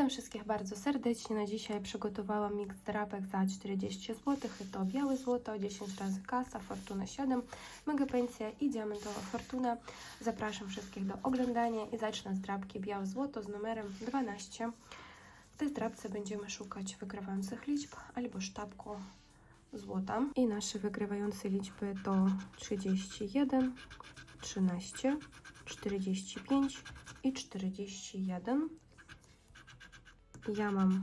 Witam wszystkich bardzo serdecznie. Na dzisiaj przygotowałam miks drapek za 40 zł. To białe złoto, 10 razy kasa, fortuna 7, mega pensja i diamentowa fortuna. Zapraszam wszystkich do oglądania i zacznę z drapki białe złoto z numerem 12. W tej drapce będziemy szukać wygrywających liczb albo sztabku złota. I nasze wygrywające liczby to 31, 13, 45 i 41. Ja mam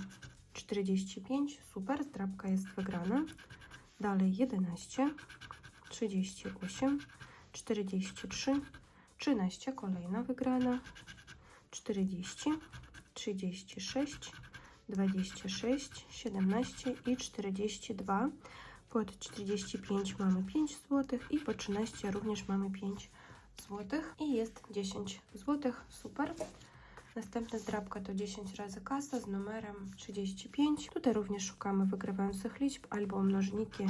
45, super, zdrabka jest wygrana. Dalej 11, 38, 43, 13, kolejna wygrana, 40, 36, 26, 17 i 42. Pod 45 mamy 5 zł i po 13 również mamy 5 zł i jest 10 zł, super. Następna zdrabka to 10 razy kasa z numerem 35. Tutaj również szukamy wygrywających liczb albo mnożniki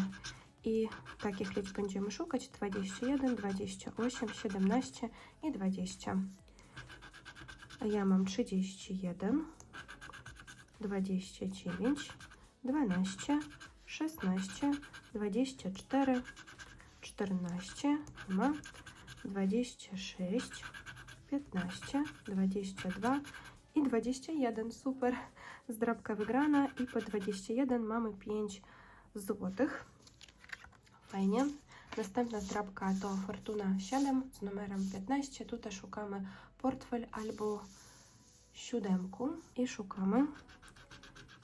i takich liczb będziemy szukać 21, 28, 17 i 20. A ja mam 31, 29, 12, 16, 24, 14, ma 26, 15, 22 i 21. Super. Zdrabka wygrana i po 21 mamy 5 złotych. Fajnie. Następna zdrabka to Fortuna 7 z numerem 15. Tutaj szukamy portfel albo siódemku i szukamy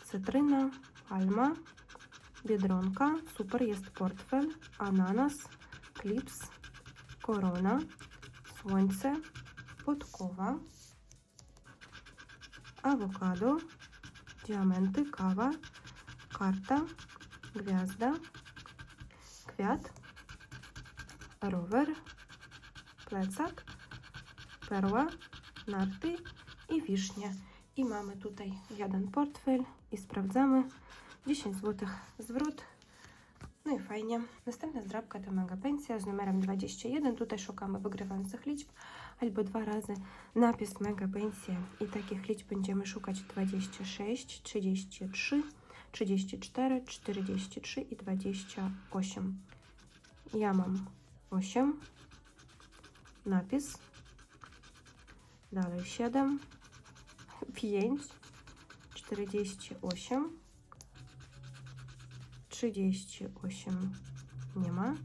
cytryna, palma, biedronka, super jest portfel, ananas, klips, korona, słońce, podkowa, awokado, diamenty, kawa, karta, gwiazda, kwiat, rower, plecak, perła, narty i wisznie. I mamy tutaj jeden portfel i sprawdzamy 10 zł zwrot. No i fajnie. Następna zdrabka to mega pensja z numerem 21. Tutaj szukamy wygrywających liczb albo dwa razy napis mega pensja i takich liczb będziemy szukać 26, 33, 34, 43 i 28. Ja mam 8, napis, dalej 7, 5, 48, 38 nie ma,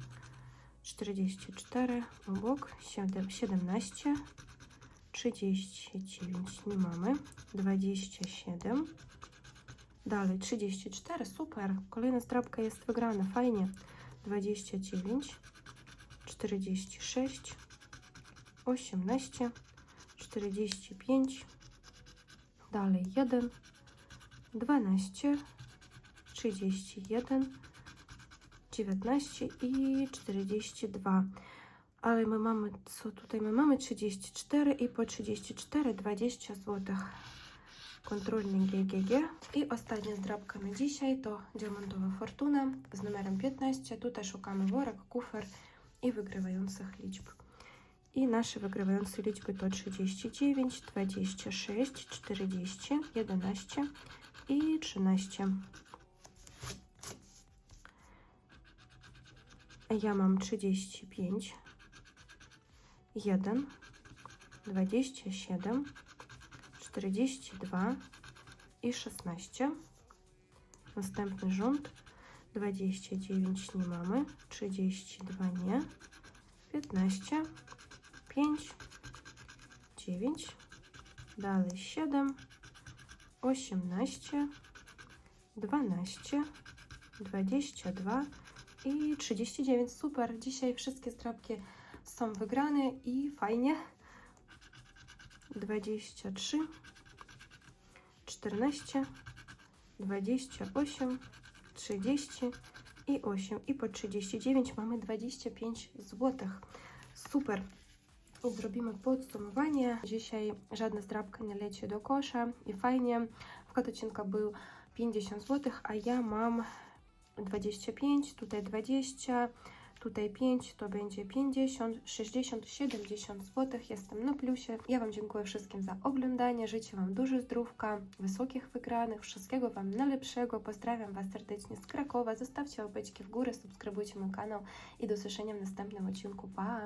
44 obok, 7, 17, 39 nie mamy, 27, dalej 34, super, kolejna zdrabka jest wygrana, fajnie, 29, 46, 18, 45, dalej 1, 12, 31, 19 i 42. Ale my mamy, co tutaj my mamy? 34 i po 34 20 zł. Kontrolny GGG. I ostatnia zdrabka na dzisiaj to diamentowa fortuna z numerem 15. Tutaj szukamy worek, kufer i wygrywających liczb. I nasze wygrywające liczby to 39, 26, 40, 11 i 13. Ja mam 35, 1, 27, 42 i 16. Następny rząd. 29 nie mamy, 32 nie, 15, 5, 9, dalej 7, 18, 12, 22 i 39. Super. Dzisiaj wszystkie strapki są wygrane i fajnie. 23, 14, 28, 30 i 8. I po 39 mamy 25 zł. Super. I zrobimy podsumowanie. Dzisiaj żadna zdrabka nie leci do kosza i fajnie. Wkład odcinka był 50 zł, a ja mam 25, tutaj 20, Tutaj 5 to będzie 50, 60, 70 zł. Jestem na plusie. Ja Wam dziękuję wszystkim za oglądanie. Życzę Wam dużo zdrówka, wysokich wygranych, wszystkiego Wam najlepszego. Pozdrawiam Was serdecznie z Krakowa. Zostawcie łapeczki w górę, subskrybujcie mój kanał i do usłyszenia w następnym odcinku. Pa!